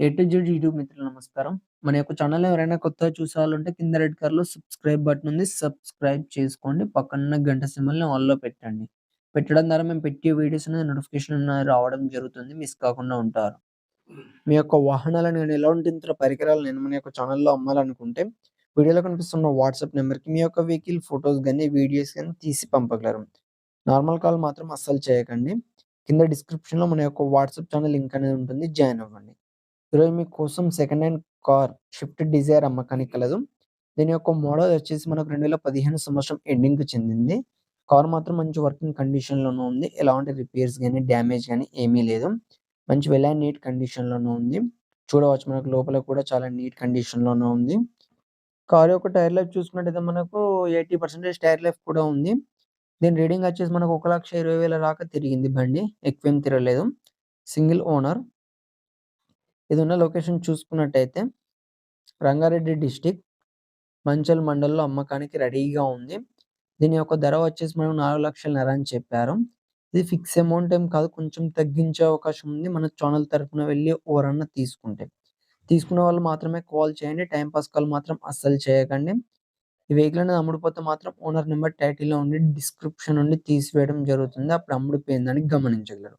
ఏ Z YouTube మిత్రులు నమస్కారం. మన యొక్క ఛానల్ ఎవరైనా కొత్తగా చూసాలంటే కింద రెడ్ కలర్లో సబ్స్క్రైబ్ బటన్ ఉంది. సబ్స్క్రైబ్ చేసుకోండి. పక్కన గంట సింబల్‌ని ఆల్‌లో పెట్టండి. పెట్టడం ద్వారా మేము పెట్టే వీడియోస్ అనేది నోటిఫికేషన్ రావడం జరుగుతుంది. మిస్ కాకుండా ఉంటారు. మీ యొక్క వాహనాలు నేను ఎలాంటి ఇతర పరికరాలు నేను మన యొక్క ఛానల్‌లో అమ్మాలనుకుంటే వీడియోలో కనిపిస్తున్న వాట్సాప్ నెంబర్కి మీ యొక్క వెహికల్ ఫోటోస్ గాని, వీడియోస్ గాని తీసి పంపగలరు. నార్మల్ కాల్ మాత్రం అస్సలు చేయకండి. కింద డిస్క్రిప్షన్‌లో మన యొక్క వాట్సాప్ ఛానల్ లింక్ అనేది ఉంటుంది. జాయిన్ అవ్వండి. ఈరోజు మీకోసం second hand car Swift Dzire అమ్మకానికి కలదు. దీని యొక్క మోడల్ వచ్చేసి మనకు 2015 సంవత్సరం ఎండింగ్‌కి చెందింది. కార్ మాత్రం మంచి వర్కింగ్ కండిషన్లోనూ ఉంది. ఎలాంటి రిపేర్స్ గాని, డ్యామేజ్ కానీ ఏమీ లేదు. మంచి వెల్ అండ్ నీట్ కండిషన్లోనూ ఉంది. చూడవచ్చు మనకు లోపల కూడా చాలా నీట్ కండిషన్లోనూ ఉంది. కార్ యొక్క టైర్ లైఫ్ చూసుకున్నట్టయితే మనకు 80% టైర్ లైఫ్ కూడా ఉంది. దీని రీడింగ్ వచ్చేసి మనకు 1,20,000 దాకా తిరిగింది బండి. ఎక్కువేం తిరగలేదు. Single owner. ఇది ఉన్న లొకేషన్ చూసుకున్నట్టయితే రంగారెడ్డి డిస్టిక్ మంచల్ మండల్‌లో అమ్మకానికి రెడీగా ఉంది. దీని యొక్క ధర వచ్చేసి మనం 4,00,000 అని చెప్పారు. ఇది ఫిక్స్ అమౌంట్ ఏం కాదు. కొంచెం తగ్గించే అవకాశం ఉంది. మన ఛానల్ తరఫున వెళ్ళి ఎవరన్నా తీసుకుంటే. తీసుకున్న వాళ్ళు మాత్రమే కాల్ చేయండి. టైం పాస్ కాల్ మాత్రం అస్సలు చేయకండి. ఈ వెహికల్ అనేది అమ్ముడుపోతే మాత్రం ఓనర్ నెంబర్ టైటిల్‌లో ఉండి డిస్క్రిప్షన్ నుండి తీసివేయడం జరుగుతుంది. అప్పుడు అమ్ముడిపోయిందని గమనించగలరు.